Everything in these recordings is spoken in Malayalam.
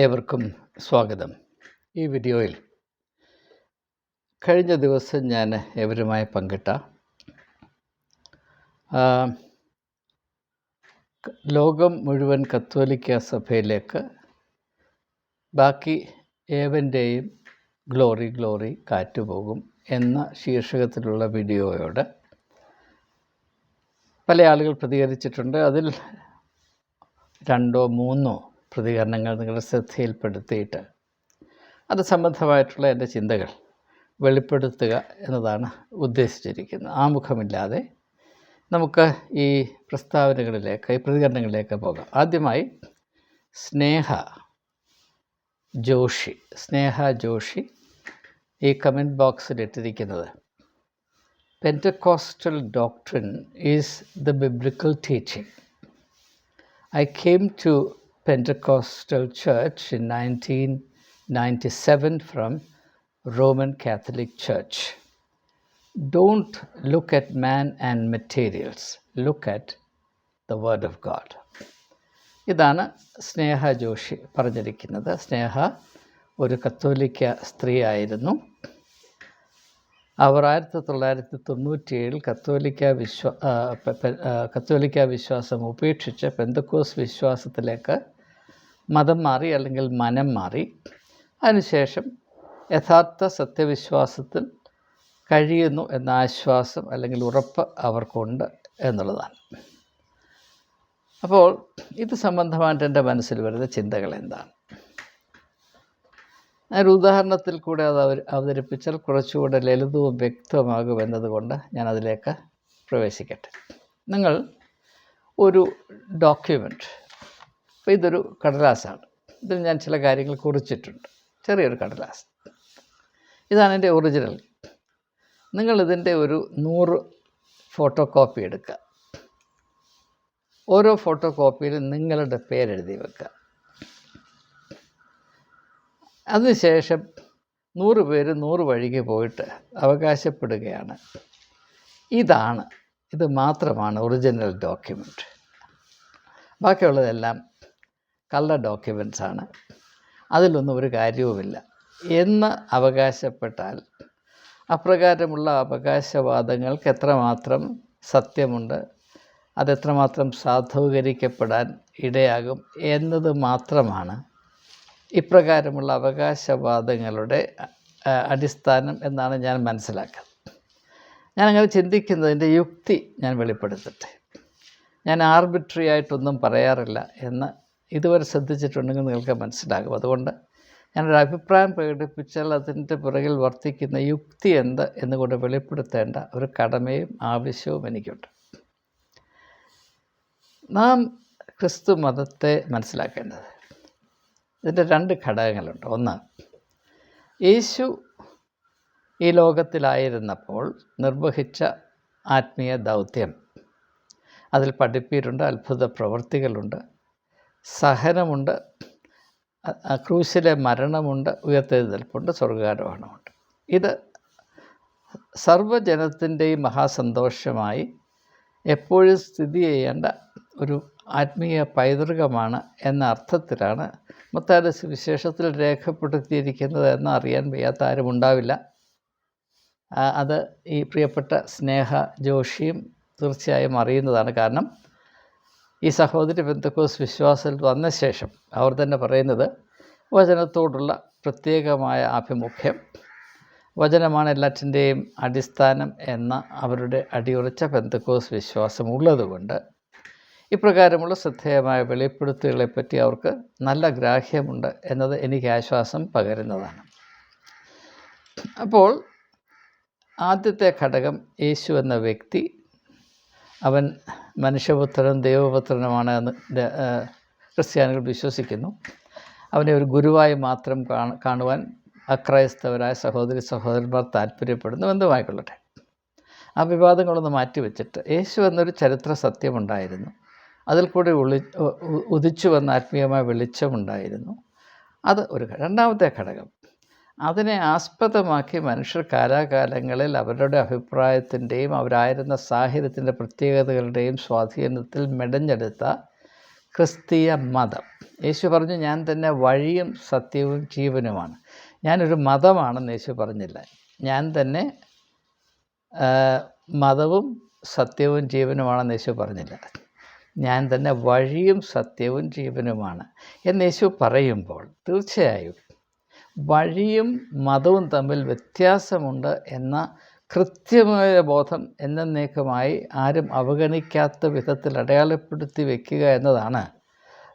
ഏവർക്കും സ്വാഗതം. ഈ വീഡിയോയിൽ കഴിഞ്ഞ ദിവസം ഞാൻ ഏവരുമായി പങ്കിട്ട ലോകം മുഴുവൻ കത്തോലിക്ക സഭയിലേക്ക് ബാക്കി ഏവന്റെയും ഗ്ലോറി ഗ്ലോറി കാറ്റുപോകും എന്ന ശീർഷകത്തിലുള്ള വീഡിയോയോട് പല ആളുകൾ പ്രതികരിച്ചിട്ടുണ്ട്. അതിൽ രണ്ടോ മൂന്നോ പ്രതികരണങ്ങൾ നിങ്ങളുടെ ശ്രദ്ധയിൽപ്പെടുത്തിയിട്ട് അത് സംബന്ധമായിട്ടുള്ള എന്റെ ചിന്തകൾ വെളിപ്പെടുത്തുക എന്നതാണ് ഉദ്ദേശിച്ചിരിക്കുന്നത്. ആമുഖമില്ലാതെ നമുക്ക് ഈ പ്രസ്താവനകളിലേക്ക് ഈ പ്രതികരണങ്ങളിലേക്ക് പോകാം. ആദ്യമായി സ്നേഹ ജോഷി സ്നേഹ ജോഷി ഈ കമന്റ് ബോക്സിൽ ഇട്ടിരിക്കുന്നത് Pentecostal doctrine is the biblical teaching I came to Pentecostal Church in 1997 from Roman Catholic Church. Don't look at man and materials, look at the Word of God. ഇതാണ് സ്നേഹ ജോഷി പറഞ്ഞിരിക്കുന്നത് സ്നേഹ ഒരു കത്തോലിക്ക സ്ത്രീയായിരുന്നു അവർ ആയിരത്തി തൊള്ളായിരത്തി തൊണ്ണൂറ്റിയേഴിൽ കത്തോലിക്ക വിശ്വ കത്തോലിക്ക വിശ്വാസം ഉപേക്ഷിച്ച് പെന്തക്കോസ് വിശ്വാസത്തിലേക്ക് മതം മാറി അല്ലെങ്കിൽ മനം മാറി അതിനുശേഷം യഥാർത്ഥ സത്യവിശ്വാസത്തിൽ കഴിയുന്നു എന്ന ആശ്വാസം അല്ലെങ്കിൽ ഉറപ്പ് അവർക്കുണ്ട് എന്നുള്ളതാണ്. അപ്പോൾ ഇത് സംബന്ധമായിട്ട് എന്റെ മനസ്സിൽ വരുന്ന ചിന്തകൾ എന്താണ്? ഞാനൊരു ഉദാഹരണത്തിൽ കൂടെ അത് അവർ അവതരിപ്പിച്ചാൽ കുറച്ചുകൂടെ ലളിതവും വ്യക്തമാകും എന്നതുകൊണ്ട് ഞാൻ അതിലേക്ക് പ്രവേശിക്കട്ടെ. നിങ്ങൾ ഒരു ഡോക്യുമെന്റ് അപ്പോൾ ഇതൊരു കടലാസാണ്. ഇതിൽ ഞാൻ ചില കാര്യങ്ങൾ കുറിച്ചിട്ടുണ്ട്. ചെറിയൊരു കടലാസ്. ഇതാണ് എന്റെ ഒറിജിനൽ. നിങ്ങൾ ഇതിന്റെ ഒരു നൂറ് ഫോട്ടോ കോപ്പി എടുക്കുക. ഓരോ ഫോട്ടോ കോപ്പിയിലും നിങ്ങളുടെ പേരെഴുതി വെക്കുക. അതിനുശേഷം നൂറ് പേര് നൂറ് വഴിക്ക് പോയിട്ട് അവകാശപ്പെടുകയാണ്. ഇതാണ്. ഇത് മാത്രമാണ് ഒറിജിനൽ ഡോക്യുമെന്റ് ബാക്കിയുള്ളതെല്ലാം കള്ള ഡോക്യുമെന്റ്സ് ആണ്. അതിലൊന്നും ഒരു കാര്യവുമില്ല. എന്ന് അവകാശപ്പെട്ടാൽ അപ്രകാരമുള്ള അവകാശവാദങ്ങൾക്ക് എത്രമാത്രം സത്യമുണ്ട് അതെത്രമാത്രം സാധൂകരിക്കപ്പെടാൻ ഇടയാകും എന്നത് മാത്രമാണ് ഇപ്രകാരമുള്ള അവകാശവാദങ്ങളുടെ അടിസ്ഥാനം എന്നാണ് ഞാൻ മനസ്സിലാക്കുന്നത്. ഞാനങ്ങനെ ചിന്തിക്കുന്നതിന്റെ യുക്തി ഞാൻ വെളിപ്പെടുത്തട്ടെ. ഞാൻ ആർബിട്രറി ആയിട്ടൊന്നും പറയാറില്ല എന്ന് ഇതുവരെ ശ്രദ്ധിച്ചിട്ടുണ്ടെങ്കിൽ നിങ്ങൾക്ക് മനസ്സിലാകും. അതുകൊണ്ട് ഞാനൊരു അഭിപ്രായം പ്രകടിപ്പിച്ചാൽ അതിന്റെ പുറകിൽ വർത്തിക്കുന്ന യുക്തി എന്ത് എന്നുകൊണ്ട് വെളിപ്പെടുത്തേണ്ട ഒരു കടമയും ആവശ്യവും എനിക്കുണ്ട്. നാം ക്രിസ്തു മതത്തെ മനസ്സിലാക്കേണ്ടത്. ഇതിന്റെ രണ്ട് ഘടകങ്ങളുണ്ട്. ഒന്ന് യേശു ഈ ലോകത്തിലായിരുന്നപ്പോൾ നിർവഹിച്ച ആത്മീയ ദൗത്യം. അതിൽ പഠിപ്പീരുണ്ട് അത്ഭുത പ്രവൃത്തികളുണ്ട് സഹനമുണ്ട് ക്രൂശിലെ മരണമുണ്ട് ഉയർത്തെഴുന്നേൽപ്പുണ്ട് സ്വർഗാരോഹണമുണ്ട്. ഇത് സർവജനത്തിന്റെയും മഹാസന്തോഷമായി എപ്പോഴും സ്ഥിതി ചെയ്യേണ്ട ഒരു ആത്മീയ പൈതൃകമാണ് എന്ന അർത്ഥത്തിലാണ് മത്തായുടെ സുവിശേഷത്തിൽ രേഖപ്പെടുത്തിയിരിക്കുന്നത് എന്ന് അറിയാൻ വയ്യാത്ത ആരും ഉണ്ടാവില്ല. അത് ഈ പ്രിയപ്പെട്ട സ്നേഹ ജോഷിയും തീർച്ചയായും അറിയുന്നതാണ് കാരണം ഈ സഹോദരി ബന്ധുക്കോസ് വിശ്വാസത്തിൽ വന്ന ശേഷം അവർ തന്നെ പറയുന്നത് വചനത്തോടുള്ള പ്രത്യേകമായ ആഭിമുഖ്യം. വചനമാണ് എല്ലാറ്റിന്റെയും അടിസ്ഥാനം എന്ന അവരുടെ അടിയുറച്ച ബന്ധുക്കോസ് വിശ്വാസമുള്ളതുകൊണ്ട് ഇപ്രകാരമുള്ള ശ്രദ്ധേയമായ വെളിപ്പെടുത്തലുകളെപ്പറ്റി അവർക്ക് നല്ല ഗ്രാഹ്യമുണ്ട് എന്നത് എനിക്ക് ആശ്വാസം പകരുന്നതാണ്. അപ്പോൾ ആദ്യത്തെ ഘടകം യേശു എന്ന വ്യക്തി അവൻ മനുഷ്യപുത്രനും ദൈവപുത്രനുമാണ് എന്ന് ക്രിസ്ത്യാനികൾ വിശ്വസിക്കുന്നു. അവനെ ഒരു ഗുരുവായി മാത്രം കാണുവാൻ അക്രൈസ്തവരായ സഹോദരി സഹോദരന്മാർ താല്പര്യപ്പെടുന്നു എന്തുമായിക്കൊള്ളട്ടെ ആ വിവാദങ്ങളൊന്ന് മാറ്റിവെച്ചിട്ട് യേശു എന്നൊരു ചരിത്ര സത്യമുണ്ടായിരുന്നു. അതിൽ കൂടി ഉളി ഉദിച്ചു വന്ന ആത്മീയമായ വെളിച്ചമുണ്ടായിരുന്നു. അത് ഒരു രണ്ടാമത്തെ ഘടകം. അതിനെ ആസ്പദമാക്കി മനുഷ്യർ കാലാകാലങ്ങളിൽ അവരുടെ അഭിപ്രായത്തിന്റെയും അവരായിരുന്ന സാഹചര്യത്തിന്റെ പ്രത്യേകതകളുടെയും സ്വാധീനത്തിൽ മെടഞ്ഞെടുത്ത ക്രിസ്തീയ മതം. യേശു പറഞ്ഞു ഞാൻ തന്നെ വഴിയും സത്യവും ജീവനുമാണ്. ഞാനൊരു മതമാണെന്ന് യേശു പറഞ്ഞില്ല. ഞാൻ തന്നെ മതവും സത്യവും ജീവനുമാണെന്ന് യേശു പറഞ്ഞില്ല. ഞാൻ തന്നെ വഴിയും സത്യവും ജീവനുമാണ്. എന്ന് യേശു പറയുമ്പോൾ തീർച്ചയായും വഴിയും മതവും തമ്മിൽ വ്യത്യാസമുണ്ട് എന്ന കൃത്യമായ ബോധം എന്നേക്കുമായി ആരും അവഗണിക്കാത്ത വിധത്തിൽ അടയാളപ്പെടുത്തി വയ്ക്കുക എന്നതാണ്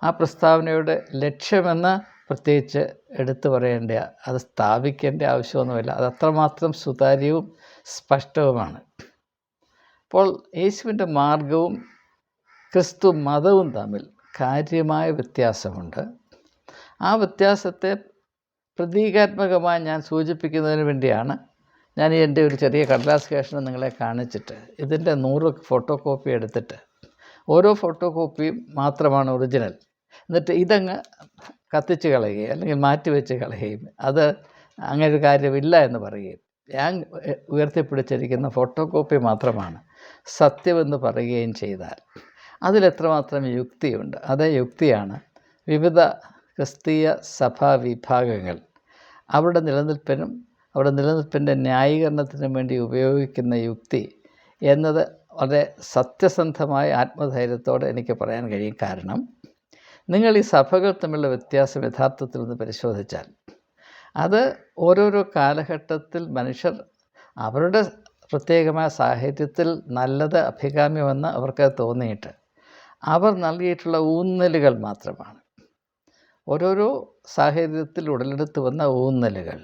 ആ പ്രസ്താവനയുടെ ലക്ഷ്യമെന്ന് പ്രത്യേകിച്ച് എടുത്തു പറയേണ്ട അത് സ്ഥാപിക്കേണ്ട ആവശ്യമൊന്നുമില്ല. അത് അത്രമാത്രം സുതാര്യവും സ്പഷ്ടവുമാണ്. അപ്പോൾ യേശുവിന്റെ മാർഗവും ക്രിസ്തു മതവും തമ്മിൽ കാര്യമായ വ്യത്യാസമുണ്ട്. ആ വ്യത്യാസത്തെ പ്രതീകാത്മകമായി ഞാൻ സൂചിപ്പിക്കുന്നതിന് വേണ്ടിയാണ് ഞാൻ എന്റെ ഒരു ചെറിയ കടലാസ് കേഷണം നിങ്ങളെ കാണിച്ചിട്ട് ഇതിന്റെ നൂറ് ഫോട്ടോ കോപ്പി എടുത്തിട്ട് ഓരോ ഫോട്ടോ കോപ്പിയും മാത്രമാണ് ഒറിജിനൽ. എന്നിട്ട് ഇതങ്ങ് കത്തിച്ച് കളയുകയും അല്ലെങ്കിൽ മാറ്റി വെച്ച് കളയുകയും അത് അങ്ങനെ ഒരു കാര്യമില്ല എന്ന് പറയുകയും ഞാൻ ഉയർത്തിപ്പിടിച്ചിരിക്കുന്ന ഫോട്ടോ കോപ്പി മാത്രമാണ് സത്യമെന്ന് പറയുകയും ചെയ്താൽ അതിലെത്രമാത്രം യുക്തിയുണ്ട്. അതേ യുക്തിയാണ് വിവിധ ക്രിസ്തീയ സഭാ വിഭാഗങ്ങൾ അവരുടെ നിലനിൽപ്പിനും അവരുടെ നിലനിൽപ്പിന്റെ ന്യായീകരണത്തിനും വേണ്ടി ഉപയോഗിക്കുന്ന യുക്തി എന്നത് വളരെ സത്യസന്ധമായ ആത്മധൈര്യത്തോടെ എനിക്ക് പറയാൻ കഴിയും. കാരണം നിങ്ങൾ ഈ സഭകൾ തമ്മിലുള്ള വ്യത്യാസം യഥാർത്ഥത്തിൽ ഒന്ന് പരിശോധിച്ചാൽ അത് ഓരോരോ കാലഘട്ടത്തിൽ മനുഷ്യർ അവരുടെ പ്രത്യേകമായ സാഹിത്യത്തിൽ നല്ലത് അഭികാമ്യമെന്ന് അവർക്ക് തോന്നിയിട്ട് അവർ നൽകിയിട്ടുള്ള ഊന്നലുകൾ മാത്രമാണ്. ഓരോരോ സാഹചര്യത്തിൽ ഉടലെടുത്ത് വന്ന ഊന്നലുകൾ.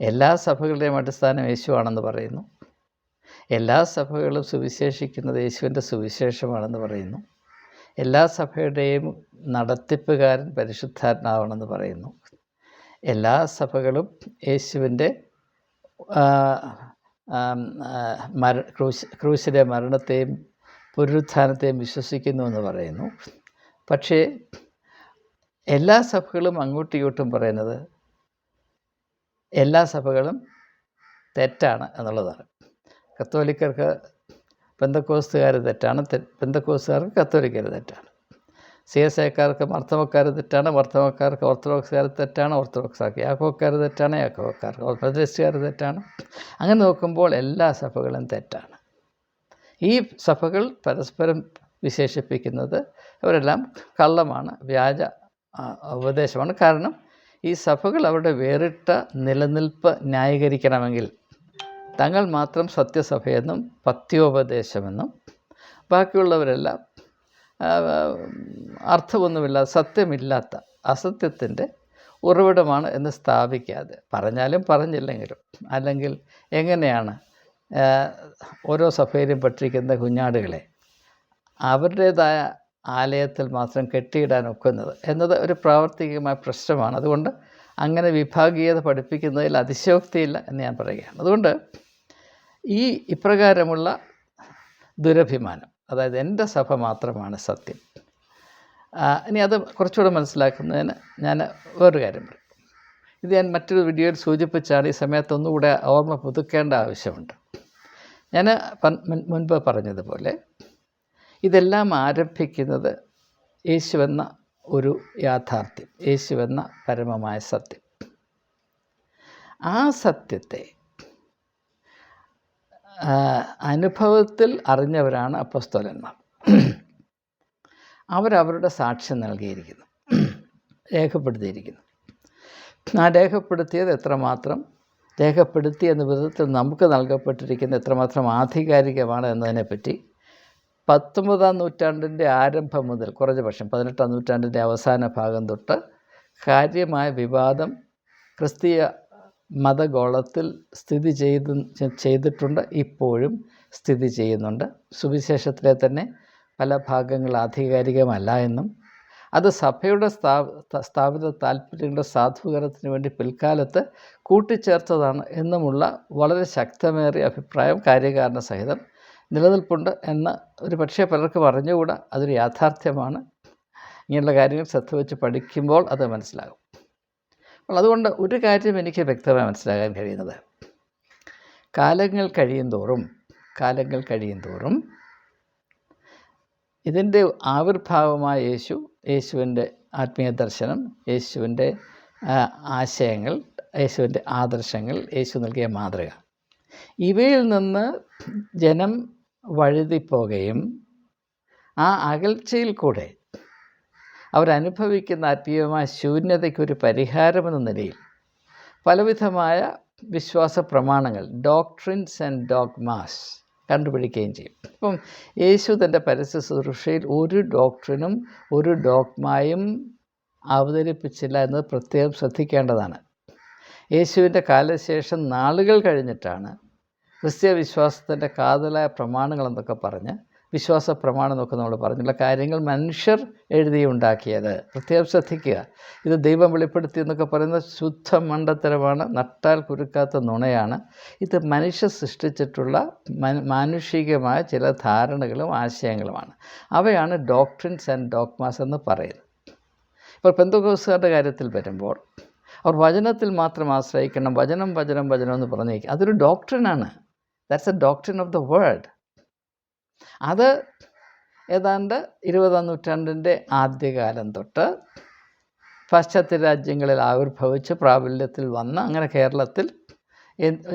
എല്ലാ സഭകളുടെയും അടിസ്ഥാനം യേശുവാണെന്ന് പറയുന്നു. എല്ലാ സഭകളും സുവിശേഷിക്കുന്നത് യേശുവിന്റെ സുവിശേഷമാണെന്ന് പറയുന്നു. എല്ലാ സഭയുടെയും നടത്തിപ്പുകാരൻ പരിശുദ്ധാത്മാവാണെന്ന് പറയുന്നു. എല്ലാ സഭകളും യേശുവിന്റെ മര ക്രൂശ് ക്രൂശിലെ മരണത്തെയും പുനരുത്ഥാനത്തെയും വിശ്വസിക്കുന്നു എന്ന് പറയുന്നു. പക്ഷേ എല്ലാ സഭകളും അങ്ങോട്ടും ഇങ്ങോട്ടും പറയുന്നത് എല്ലാ സഭകളും തെറ്റാണ് എന്നുള്ളതാണ്. കത്തോലിക്കർക്ക് ബന്ധക്കോസ്തുകാർ തെറ്റാണ് പെന്തക്കോസ്തുകാർക്ക് കത്തോലിക്കർ തെറ്റാണ്. സി എസ് ഐക്കാർക്ക് മർത്തവക്കാർ തെറ്റാണ് മർത്തവക്കാർക്ക് ഓർത്തഡോക്സുകാർ തെറ്റാണ് ഓർത്തഡോക്സാർക്ക് യാക്കോക്കാർ തെറ്റാണ് യാക്കോക്കാർക്ക് ഓർത്തഡോക്സ്റ്റുകാർ തെറ്റാണ്. അങ്ങനെ നോക്കുമ്പോൾ എല്ലാ സഭകളും തെറ്റാണ്. ഈ സഭകൾ പരസ്പരം വിശേഷിപ്പിക്കുന്നത് അവരെല്ലാം കള്ളമാണ് വ്യാജ ഉപദേശമാണ്. കാരണം ഈ സഭകൾ അവരുടെ വേറിട്ട നിലനിൽപ്പ് ന്യായീകരിക്കണമെങ്കിൽ തങ്ങൾ മാത്രം സത്യസഭയെന്നും പത്യോപദേശമെന്നും ബാക്കിയുള്ളവരെല്ലാം അർത്ഥമൊന്നുമില്ലാത്ത സത്യമില്ലാത്ത അസത്യത്തിന്റെ ഉറവിടമാണ് എന്ന് സ്ഥാപിക്കാതെ പറഞ്ഞാലും പറഞ്ഞില്ലെങ്കിലും അല്ലെങ്കിൽ എങ്ങനെയാണ് ഓരോ സഭയിലും പഠിക്കുന്ന കുഞ്ഞാടുകളെ അവരുടേതായ ആലയത്തിൽ മാത്രം കെട്ടിയിടാൻ ഒക്കുന്നത് എന്നത് ഒരു പ്രാവർത്തികമായ പ്രശ്നമാണ്. അതുകൊണ്ട് അങ്ങനെ വിഭാഗീയത പഠിപ്പിക്കുന്നതിൽ അതിശയോക്തിയില്ല എന്ന് ഞാൻ പറയുകയാണ്. അതുകൊണ്ട് ഈ ഇപ്രകാരമുള്ള ദുരഭിമാനം അതായത് എന്റെ സഭ മാത്രമാണ് സത്യം. ഇനി അത് കുറച്ചുകൂടെ മനസ്സിലാക്കുന്നതിന് ഞാൻ വേറൊരു കാര്യം പറയും. ഇത് ഞാൻ മറ്റൊരു വീഡിയോയിൽ സൂചിപ്പിച്ചാണ് ഈ സമയത്ത് ഒന്നുകൂടെ ഓർമ്മ പുതുക്കേണ്ട ആവശ്യമുണ്ട്. ഞാൻ മുൻപ് പറഞ്ഞതുപോലെ ഇതെല്ലാം ആരംഭിക്കുന്നത് യേശുവെന്ന ഒരു യാഥാർത്ഥ്യം യേശുവെന്ന പരമമായ സത്യം. ആ സത്യത്തെ അനുഭവത്തിൽ അറിഞ്ഞവരാണ് അപ്പസ്തോലന്മാർ. അവരവരുടെ സാക്ഷ്യം നൽകിയിരിക്കുന്നു രേഖപ്പെടുത്തിയിരിക്കുന്നു. ആ രേഖപ്പെടുത്തിയത് എത്രമാത്രം രേഖപ്പെടുത്തി എന്ന വിധത്തിൽ നമുക്ക് നൽകപ്പെട്ടിരിക്കുന്ന എത്രമാത്രം ആധികാരികമാണ് എന്നതിനെപ്പറ്റി പത്തൊമ്പതാം നൂറ്റാണ്ടിന്റെ ആരംഭം മുതൽ കുറഞ്ഞ പക്ഷം പതിനെട്ടാം നൂറ്റാണ്ടിന്റെ അവസാന ഭാഗം തൊട്ട് കാര്യമായ വിവാദം ക്രിസ്തീയ മതഗോളത്തിൽ സ്ഥിതി ചെയ്ത് ചെയ്തിട്ടുണ്ട് ഇപ്പോഴും സ്ഥിതി ചെയ്യുന്നുണ്ട്. സുവിശേഷത്തിലെ തന്നെ പല ഭാഗങ്ങൾ ആധികാരികമല്ല എന്നും അത് സഭയുടെ സ്ഥാ സ്ഥാപിത താല്പര്യങ്ങളുടെ സാധൂകരണത്തിന് വേണ്ടി പിൽക്കാലത്ത് കൂട്ടിച്ചേർത്തതാണ് എന്നുമുള്ള വളരെ ശക്തമേറിയ അഭിപ്രായം കാര്യകാരണ സഹിതം നിലനിൽപ്പുണ്ട് എന്ന് ഒരു പക്ഷേ പലർക്ക് പറഞ്ഞുകൂടാ അതൊരു യാഥാർത്ഥ്യമാണ്. ഇങ്ങനെയുള്ള കാര്യങ്ങൾ ശ്രദ്ധ വെച്ച് പഠിക്കുമ്പോൾ അത് മനസ്സിലാകും. അപ്പോൾ അതുകൊണ്ട് ഒരു കാര്യം എനിക്ക് വ്യക്തമായി മനസ്സിലാകാൻ കഴിയുന്നത്. കാലങ്ങൾ കഴിയും തോറും കാലങ്ങൾ കഴിയും തോറും ഇതിന്റെ ആവിർഭാവമായ യേശു യേശുവിന്റെ ആത്മീയ ദർശനം യേശുവിന്റെ ആശയങ്ങൾ യേശുവിന്റെ ആദർശങ്ങൾ യേശു നൽകിയ മാതൃക. ഇവയിൽ നിന്ന് ജനം വഴുതിപ്പോകുകയും ആ അകൽച്ചയിൽ കൂടെ അവരനുഭവിക്കുന്ന ആത്മീയമായ ശൂന്യതയ്ക്കൊരു പരിഹാരമെന്ന നിലയിൽ പലവിധമായ വിശ്വാസ പ്രമാണങ്ങൾ ഡോക്ട്രിൻസ് ആൻഡ് ഡോഗ്മാസ് കണ്ടുപിടിക്കുകയും ചെയ്യും. ഇപ്പം യേശു തന്റെ പരസ്യ ശുശ്രൂഷയിൽ ഒരു ഡോക്ട്രിനും ഒരു ഡോഗ്മായും അവതരിപ്പിച്ചില്ല എന്നത് പ്രത്യേകം ശ്രദ്ധിക്കേണ്ടതാണ്. യേശുവിന്റെ കാലശേഷം നാളുകൾ കഴിഞ്ഞിട്ടാണ് ക്രിസ്ത്യ വിശ്വാസത്തിന്റെ കാതലായ പ്രമാണങ്ങൾ എന്നൊക്കെ പറഞ്ഞ് വിശ്വാസ പ്രമാണം എന്നൊക്കെ നമ്മൾ പറഞ്ഞുള്ള കാര്യങ്ങൾ മനുഷ്യർ എഴുതി ഉണ്ടാക്കിയത് പ്രത്യേകം ശ്രദ്ധിക്കുക. ഇത് ദൈവം വെളിപ്പെടുത്തി എന്നൊക്കെ പറയുന്ന ശുദ്ധ മണ്ടത്തരമാണ് നട്ടാൽ കുരുക്കാത്ത നുണയാണ്. ഇത് മനുഷ്യ സൃഷ്ടിച്ചിട്ടുള്ള മാനുഷികമായ ചില ധാരണകളും ആശയങ്ങളുമാണ്. അവയാണ് ഡോക്ട്രിൻസ് ആൻഡ് ഡോക്മാസ് എന്ന് പറയുന്നത്. ഇപ്പോൾ പെന്തകോസുകാരുടെ കാര്യത്തിൽ വരുമ്പോൾ അവർ വചനത്തിൽ മാത്രം ആശ്രയിക്കണം വചനം വചനം വചനം എന്ന് പറഞ്ഞേക്കും അതൊരു ഡോക്ട്രിനാണ്. That's a doctrine of the world അത് ഏതാണ്ട് ഇരുപതാം നൂറ്റാണ്ടിന്റെ ആദ്യകാലം തൊട്ട് പാശ്ചാത്യ രാജ്യങ്ങളിൽ ആവിർഭവിച്ച് പ്രാബല്യത്തിൽ വന്ന് അങ്ങനെ കേരളത്തിൽ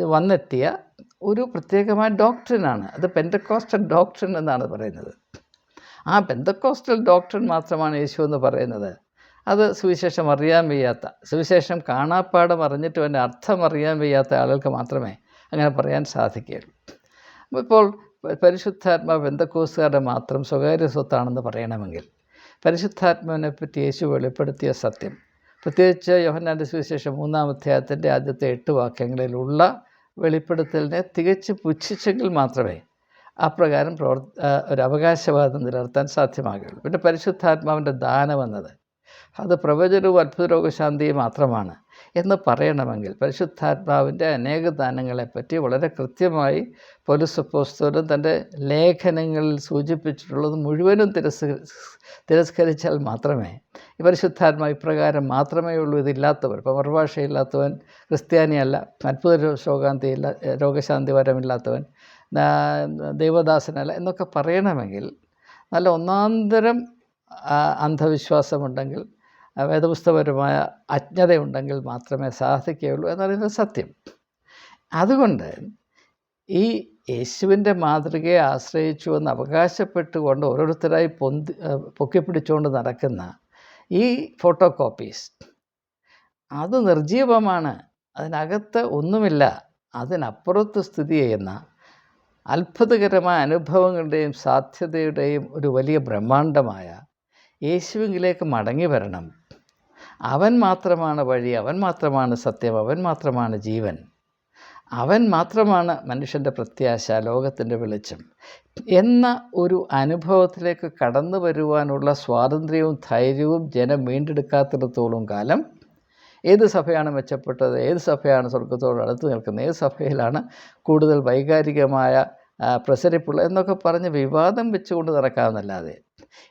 വന്നെത്തിയ ഒരു പ്രത്യേകമായ ഡോക്ടറിനാണ് അത് പെന്റക്കോസ്റ്റൽ ഡോക്ടറിൻ എന്നാണ് പറയുന്നത്. ആ പെന്തക്കോസ്റ്റൽ ഡോക്ടറിൻ മാത്രമാണ് യേശു എന്ന് പറയുന്നത്. അത് സുവിശേഷം അറിയാൻ വയ്യാത്ത സുവിശേഷം കാണാപ്പാടം അറിഞ്ഞിട്ട് അതിന്റെ അർത്ഥം അറിയാൻ വയ്യാത്ത ആളുകൾക്ക് മാത്രമേ അങ്ങനെ പറയാൻ സാധിക്കുകയുള്ളൂ. ഇപ്പോൾ പരിശുദ്ധാത്മാ ബന്ധക്കോസുകാരുടെ മാത്രം സ്വകാര്യ സ്വത്താണെന്ന് പറയണമെങ്കിൽ പരിശുദ്ധാത്മാവിനെ പറ്റി യേശു വെളിപ്പെടുത്തിയ സത്യം പ്രത്യേകിച്ച് യോഹന്നാന്റെ സുവിശേഷം മൂന്നാം അധ്യായത്തിന്റെ ആദ്യത്തെ എട്ട് വാക്യങ്ങളിലുള്ള വെളിപ്പെടുത്തലിനെ തികച്ചു പുച്ഛിച്ചെങ്കിൽ മാത്രമേ അപ്രകാരം പ്രവർ ഒരു അവകാശവാദം നിലനിർത്താൻ സാധ്യമാകുകയുള്ളൂ. പിന്നെ പരിശുദ്ധാത്മാവിന്റെ ദാനമെന്നത് അത് പ്രവചനവും അത്ഭുത രോഗശാന്തിയും മാത്രമാണ് എന്ന് പറയണമെങ്കിൽ പരിശുദ്ധാത്മാവിന്റെ അനേക ദാനങ്ങളെപ്പറ്റി വളരെ കൃത്യമായി പോലീസപ്പോസ്തോലും തന്റെ ലേഖനങ്ങളിൽ സൂചിപ്പിച്ചിട്ടുള്ളത് മുഴുവനും തിരസ് തിരസ്കരിച്ചാൽ മാത്രമേ ഈ പരിശുദ്ധാത്മാ ഇപ്രകാരം മാത്രമേ ഉള്ളൂ. ഇതില്ലാത്തവർ ഇപ്പോൾ മറുഭാഷയില്ലാത്തവൻ ക്രിസ്ത്യാനിയല്ല അത്ഭുത രോഗാന്തിയില്ല രോഗശാന്തി വരമില്ലാത്തവൻ ദൈവദാസനല്ല എന്നൊക്കെ പറയണമെങ്കിൽ നല്ല ഒന്നാന്തരം അന്ധവിശ്വാസമുണ്ടെങ്കിൽ വേദപുസ്തകപരമായ അജ്ഞതയുണ്ടെങ്കിൽ മാത്രമേ സാധിക്കുകയുള്ളൂ എന്നറിയുന്നത് സത്യം. അതുകൊണ്ട് ഈ യേശുവിന്റെ മാതൃകയെ ആശ്രയിച്ചു എന്ന് അവകാശപ്പെട്ടുകൊണ്ട് ഓരോരുത്തരായി പൊന്തി പൊക്കിപ്പിടിച്ചുകൊണ്ട് നടക്കുന്ന ഈ ഫോട്ടോ കോപ്പീസ് അത് നിർജീവമാണ്. അതിനകത്ത് ഒന്നുമില്ല. അതിനപ്പുറത്ത് സ്ഥിതി ചെയ്യുന്ന അത്ഭുതകരമായ അനുഭവങ്ങളുടെയും സാധ്യതയുടെയും ഒരു വലിയ ബ്രഹ്മാണ്ഡമായ യേശുവിലേക്ക് മടങ്ങി വരണം. അവൻ മാത്രമാണ് വഴി അവൻ മാത്രമാണ് സത്യം അവൻ മാത്രമാണ് ജീവൻ. അവൻ മാത്രമാണ് മനുഷ്യന്റെ പ്രത്യാശ ലോകത്തിന്റെ വെളിച്ചം. എന്ന ഒരു അനുഭവത്തിലേക്ക് കടന്നു വരുവാനുള്ള സ്വാതന്ത്ര്യവും ധൈര്യവും ജനം വീണ്ടെടുക്കാത്തിടത്തോളം കാലം ഏത് സഭയാണ് മെച്ചപ്പെട്ടത്? ഏത് സഭയാണ് സ്വർഗത്തോട് അടുത്ത് നിൽക്കുന്നത്? ഏത് സഭയിലാണ് കൂടുതൽ വൈകാരികമായ പ്രസരിപ്പുള്ള എന്നൊക്കെ പറഞ്ഞ് വിവാദം വെച്ചുകൊണ്ട് നടക്കാമെന്നല്ലാതെ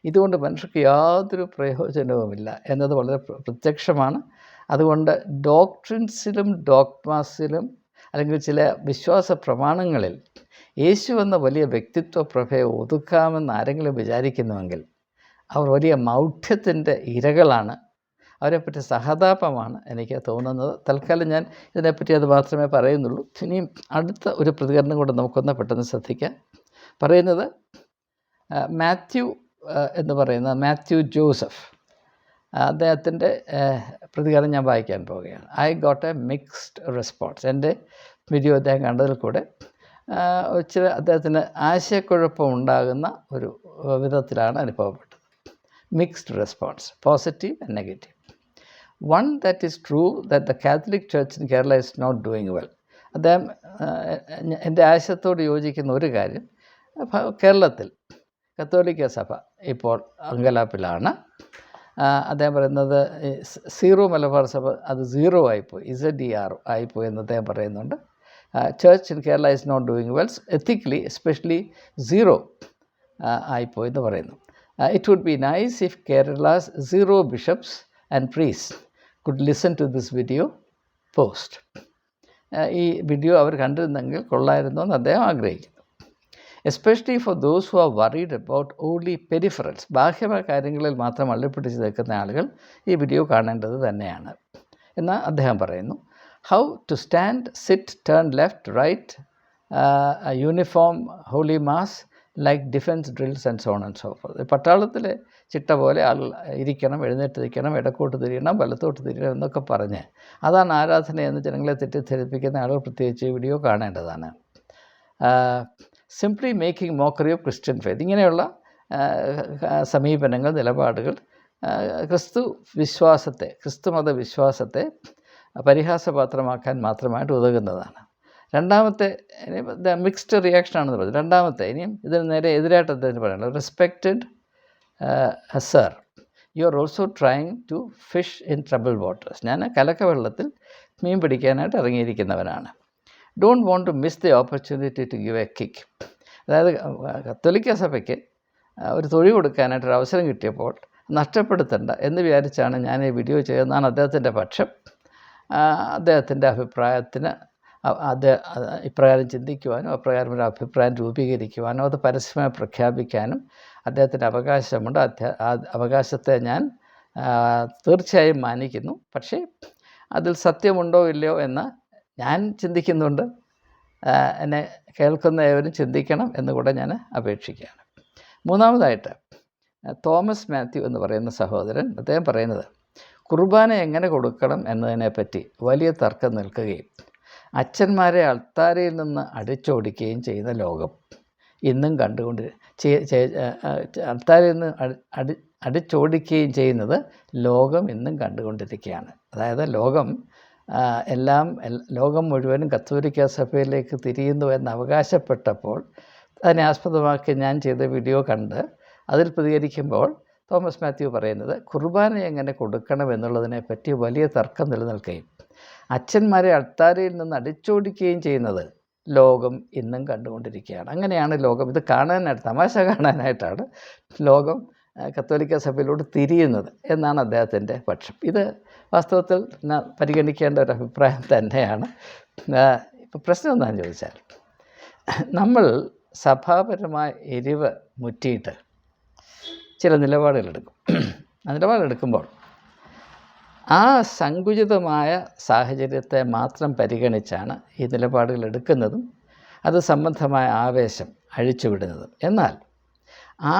ഇതുകൊണ്ട് മനുഷ്യർക്ക് യാതൊരു പ്രയോജനവുമില്ല എന്നത് വളരെ പ്രത്യക്ഷമാണ്. അതുകൊണ്ട് ഡോക്ട്രിൻസിലും ഡോക്മാസിലും അല്ലെങ്കിൽ ചില വിശ്വാസ പ്രമാണങ്ങളിൽ യേശു എന്ന വലിയ വ്യക്തിത്വ പ്രഭയെ ഒതുക്കാമെന്ന് ആരെങ്കിലും വിചാരിക്കുന്നുവെങ്കിൽ അവർ വലിയ മൗഢ്യത്തിന്റെ ഇരകളാണ്. അവരെപ്പറ്റി സഹതാപമാണ് എനിക്ക് തോന്നുന്നത്. തൽക്കാലം ഞാൻ ഇതിനെപ്പറ്റി അത് മാത്രമേ പറയുന്നുള്ളൂ. ഇനിയും അടുത്ത ഒരു പ്രതികരണം കൂടെ നമുക്കൊന്ന് പെട്ടെന്ന് ശ്രദ്ധിക്കാം. പറയുന്നത് മാത്യു എന്ന് പറയുന്ന മാത്യു ജോസഫ്. അദ്ദേഹത്തിന്റെ പ്രതികരണം ഞാൻ വായിക്കാൻ പോവുകയാണ്. I got a mixed response എന്റെ വീഡിയോ അദ്ദേഹം കണ്ടതിൽ കൂടെ ഇച്ചിരി അദ്ദേഹത്തിന് ആശയക്കുഴപ്പം ഉണ്ടാകുന്ന ഒരു വിധത്തിലാണ് അനുഭവപ്പെട്ടത്. Mixed response positive and negative one that is true that the Catholic church in Kerala is not doing well അദ്ദേഹം എന്റെ ആശയത്തോട് യോജിക്കുന്ന ഒരു കാര്യം കേരളത്തിൽ കത്തോലിക്ക സഭ ഇപ്പോൾ അങ്കലാപ്പിലാണ്. അദ്ദേഹം പറയുന്നത് സീറോ മലബാർ സഭ അത് സീറോ ആയിപ്പോയി ഇസഡ് ഡി ആർ ആയിപ്പോയി എന്ന് അദ്ദേഹം പറയുന്നുണ്ട്. Church in Kerala is not doing wells ethically especially Syro ആയിപ്പോയി എന്ന് പറയുന്നു. It would be nice if Kerala's Syro bishops and priests could listen to this video post ഈ വീഡിയോ അവർ കണ്ടിരുന്നെങ്കിൽ കൊള്ളായിരുന്നു എന്ന് അദ്ദേഹം ആഗ്രഹിക്കുന്നു. Especially for those who are worried about only peripherals ബാഹ്യമായ കാര്യങ്ങളിൽ മാത്രം അള്ളിപ്പിടിച്ച് നിൽക്കുന്ന ആളുകൾ ഈ വീഡിയോ കാണേണ്ടത് തന്നെയാണ്. എന്ന് അദ്ദേഹം പറയുന്നു. How to stand sit turn left right uniform holy mass like defence drills and so on and so പട്ടാളത്തിൽ ചിട്ട പോലെ ആൾ ഇരിക്കണം എഴുന്നേറ്റ് നിൽക്കണം ഇടക്കോട്ട് തിരിയണം വലത്തോട്ട് തിരിയണം എന്നൊക്കെ പറഞ്ഞ്. അതാണ് ആരാധനയെന്ന് ജനങ്ങളെ തെറ്റിദ്ധരിപ്പിക്കുന്ന ആളുകൾ പ്രത്യേകിച്ച് വീഡിയോ കാണേണ്ടതാണ്. Simply making mockery of Christian faith ഇങ്ങനെയുള്ള സമീപനങ്ങൾ നിലപാടുകൾ ക്രിസ്തു വിശ്വാസത്തെ ക്രിസ്തുമത വിശ്വാസത്തെ പരിഹാസപാത്രമാക്കാൻ മാത്രമായിട്ട് ഉതകുന്നതാണ്. രണ്ടാമത്തെ ഇനി മിക്സ്ഡ് റിയാക്ഷനാണെന്ന് പറഞ്ഞു. രണ്ടാമത്തെ ഇനിയും ഇതിന് നേരെ എതിരായിട്ട് അദ്ദേഹത്തിന് പറയാനുള്ളത് respected sir you are also trying to fish in trouble waters ഞാൻ കലക്കവെള്ളത്തിൽ മീൻ പിടിക്കാനായിട്ട് ഇറങ്ങിയിരിക്കുന്നവനാണ്. Don't want to miss the opportunity to give a kick അതായത് കത്തോലിക്ക സഭയ്ക്ക് ഒരു തൊഴിൽ കൊടുക്കാനായിട്ട് ഒരു അവസരം കിട്ടിയപ്പോൾ നഷ്ടപ്പെടുത്തണ്ട എന്ന് വിചാരിച്ചാണ് ഞാൻ ഈ വീഡിയോ ചെയ്തതെന്നാണ് അദ്ദേഹത്തിന്റെ പക്ഷം. അദ്ദേഹത്തിന്റെ അഭിപ്രായത്തിന് അത് ഇപ്രകാരം ചിന്തിക്കുവാനും അപ്രകാരം ഒരു അഭിപ്രായം രൂപീകരിക്കുവാനും അത് പരസ്യമായി പ്രഖ്യാപിക്കാനും അദ്ദേഹത്തിന്റെ അവകാശമുണ്ട്. അവകാശത്തെ ഞാൻ തീർച്ചയായും മാനിക്കുന്നു. പക്ഷേ അതിൽ സത്യമുണ്ടോ ഇല്ലയോ എന്ന് ഞാൻ ചിന്തിക്കുന്നുണ്ട് എന്നെ കേൾക്കുന്ന ഏവരും ചിന്തിക്കണം എന്ന് കൂടെ ഞാൻ അപേക്ഷിക്കുകയാണ്. മൂന്നാമതായിട്ട് തോമസ് മാത്യു എന്ന് പറയുന്ന സഹോദരൻ അദ്ദേഹം പറയുന്നത് കുർബാന എങ്ങനെ കൊടുക്കണം എന്നതിനെപ്പറ്റി വലിയ തർക്കം നിൽക്കുകയും അച്ഛന്മാരെ അൾത്താരയിൽ നിന്ന് അടിച്ചോടിക്കുകയും ചെയ്യുന്ന ലോകം ഇന്നും കണ്ടുകൊണ്ട് അൾത്താരയിൽ നിന്ന് അടി അടിച്ചോടിക്കുകയും ചെയ്യുന്നത് ലോകം ഇന്നും കണ്ടുകൊണ്ടിരിക്കുകയാണ്. അതായത് ലോകം എല്ലാം ലോകം മുഴുവനും കത്തോലിക്ക സഭയിലേക്ക് തിരിയുന്നു എന്ന് അവകാശപ്പെട്ടപ്പോൾ അതിനെ ആസ്പദമാക്കി ഞാൻ ചെയ്ത വീഡിയോ കണ്ട് അതിൽ പ്രതികരിക്കുമ്പോൾ തോമസ് മാത്യു പറയുന്നത് കുർബാന എങ്ങനെ കൊടുക്കണം എന്നുള്ളതിനെ പറ്റി വലിയ തർക്കം നിലനിൽക്കുകയും അച്ഛന്മാരെ അൾത്താരയിൽ നിന്ന് അടിച്ചോടിക്കുകയും ചെയ്യുന്നത് ലോകം ഇന്നും കണ്ടുകൊണ്ടിരിക്കുകയാണ്. അങ്ങനെയാണ് ലോകം. ഇത് കാണാനായിട്ട് തമാശ കാണാനായിട്ടാണ് ലോകം കത്തോലിക്ക സഭയിലോട്ട് തിരിയുന്നത് എന്നാണ് അദ്ദേഹത്തിന്റെ പക്ഷം. ഇത് വാസ്തവത്തിൽ പരിഗണിക്കേണ്ട ഒരു അഭിപ്രായം തന്നെയാണ്. ഇപ്പോൾ പ്രശ്നം എന്താണെന്ന് ചോദിച്ചാൽ നമ്മൾ സഭാപരമായ എരിവ് മുറ്റിയിട്ട് ചില നിലപാടുകളെടുക്കും. ആ നിലപാടെടുക്കുമ്പോൾ ആ സങ്കുചിതമായ സാഹചര്യത്തെ മാത്രം പരിഗണിച്ചാണ് ഈ നിലപാടുകൾ എടുക്കുന്നതും അത് സംബന്ധമായ ആവേശം അഴിച്ചുവിടുന്നതും. എന്നാൽ ആ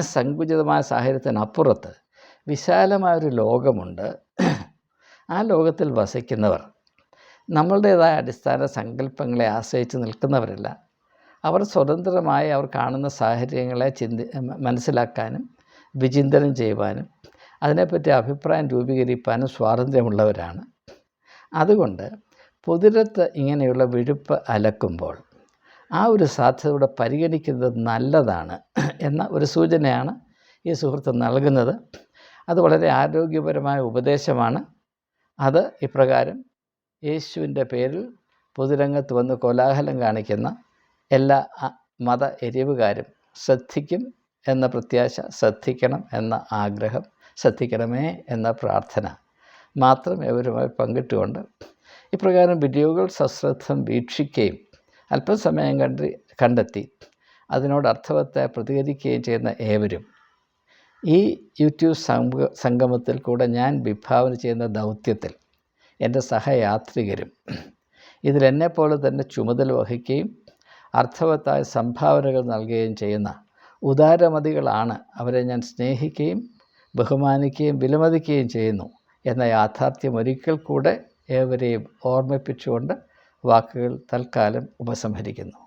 സങ്കുചിതമായ സാഹചര്യത്തിനപ്പുറത്ത് വിശാലമായൊരു ലോകമുണ്ട്. ആ ലോകത്തിൽ വസിക്കുന്നവർ നമ്മളുടേതായ അടിസ്ഥാന സങ്കല്പങ്ങളെ ആശ്രയിച്ച് നിൽക്കുന്നവരല്ല. അവർ സ്വതന്ത്രമായി അവർ കാണുന്ന സാഹചര്യങ്ങളെ ചിന്തി മനസ്സിലാക്കാനും വിചിന്തനം ചെയ്യുവാനും അതിനെപ്പറ്റി അഭിപ്രായം രൂപീകരിക്കാനും സ്വാതന്ത്ര്യമുള്ളവരാണ്. അതുകൊണ്ട് പൊതുരത്ത് ഇങ്ങനെയുള്ള വിഴുപ്പ് അലക്കുമ്പോൾ ആ ഒരു സാധ്യതയുടെ പരിഗണിക്കുന്നത് നല്ലതാണ് എന്ന ഒരു സൂചനയാണ് ഈ സുഹൃത്ത് നൽകുന്നത്. അത് വളരെ ആരോഗ്യപരമായ ഉപദേശമാണ്. അത് ഇപ്രകാരം യേശുവിന്റെ പേരിൽ പൊതുരംഗത്ത് വന്ന് കോലാഹലം കാണിക്കുന്ന എല്ലാ മത എരിവുകാരും ശ്രദ്ധിക്കും എന്ന പ്രത്യാശ ശ്രദ്ധിക്കണം എന്ന ആഗ്രഹം ശ്രദ്ധിക്കണമേ എന്ന പ്രാർത്ഥന മാത്രം ഇവരുമായി പങ്കിട്ടുകൊണ്ട് ഇപ്രകാരം വീഡിയോകൾ സശ്രദ്ധം വീക്ഷിക്കുകയും അല്പസമയം കണ്ടി കണ്ടെത്തി അതിനോട് അർത്ഥവത്തെ പ്രതികരിക്കുകയും ചെയ്യുന്ന ഏവരും ഈ യൂട്യൂബ് സംഗമത്തിൽ കൂടെ ഞാൻ വിഭാവന ചെയ്യുന്ന ദൗത്യത്തിൽ എന്റെ സഹയാത്രികരും ഇതിലെന്നെപ്പോലെ തന്നെ ചുമതല വഹിക്കുകയും അർത്ഥവത്തായ സംഭാവനകൾ നൽകുകയും ചെയ്യുന്ന ഉദാരമതികളാണ് അവരെ ഞാൻ സ്നേഹിക്കുകയും ബഹുമാനിക്കുകയും വിലമതിക്കുകയും ചെയ്യുന്നു എന്ന യാഥാർത്ഥ്യം ഒരിക്കൽ കൂടെ ഏവരെയും ഓർമ്മിപ്പിച്ചുകൊണ്ട് വാക്കുകൾ തൽക്കാലം ഉപസംഹരിക്കുന്നു.